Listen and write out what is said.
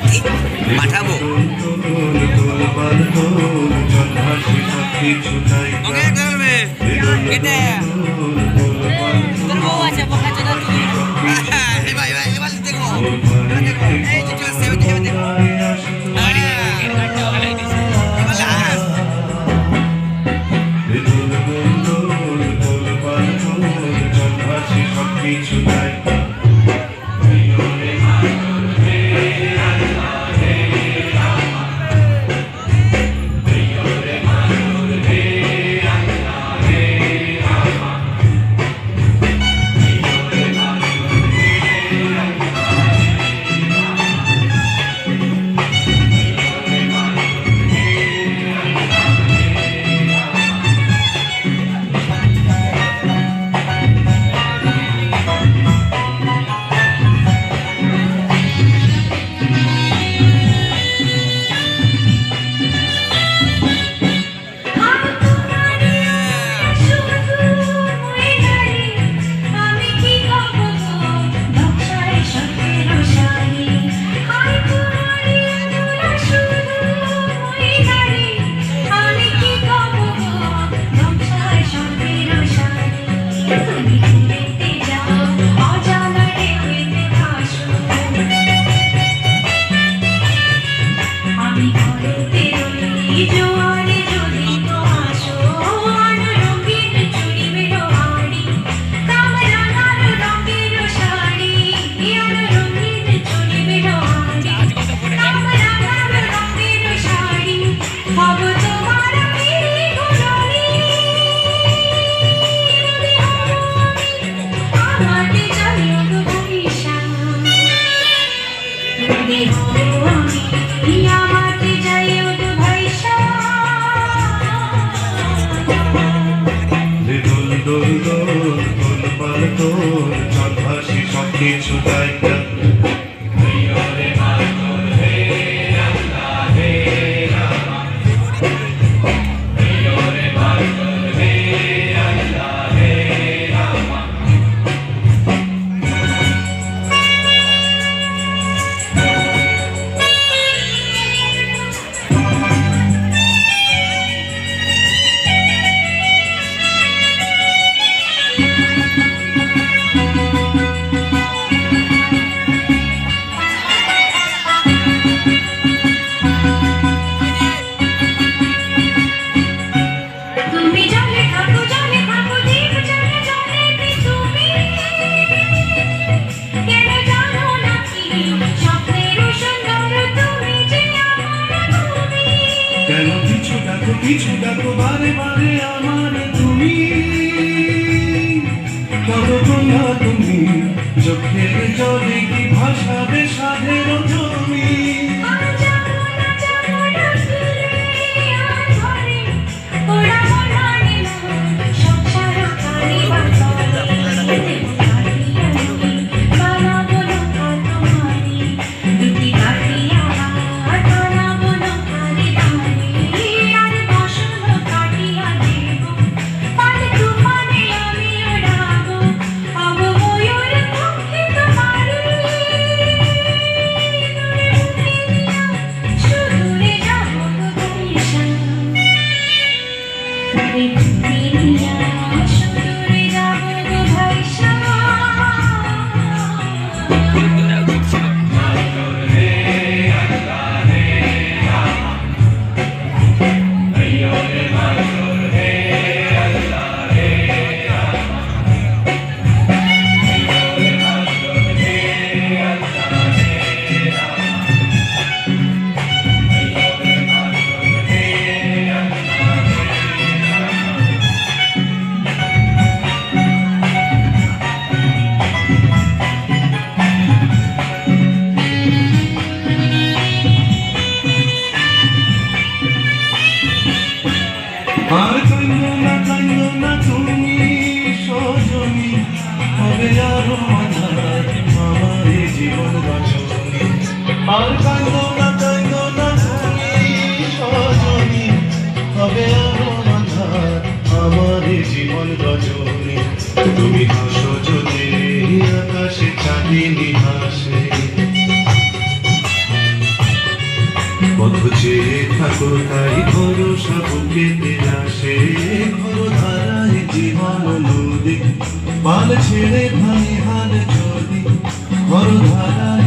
বৃদ্ধি পাঠাবো। ওকে you like that. কিছুটা তোমারে মানে আমার তুমি। কতক্ষণ তুমি চোখের জলে কি ভাষাবে সাধের তুমি বুঝে থাকো তাই ভরসা বুকেতে আসে। ধারায় জীবন নদী, পাল ছেড়ে ভাই হাল যদি ভর ধারায়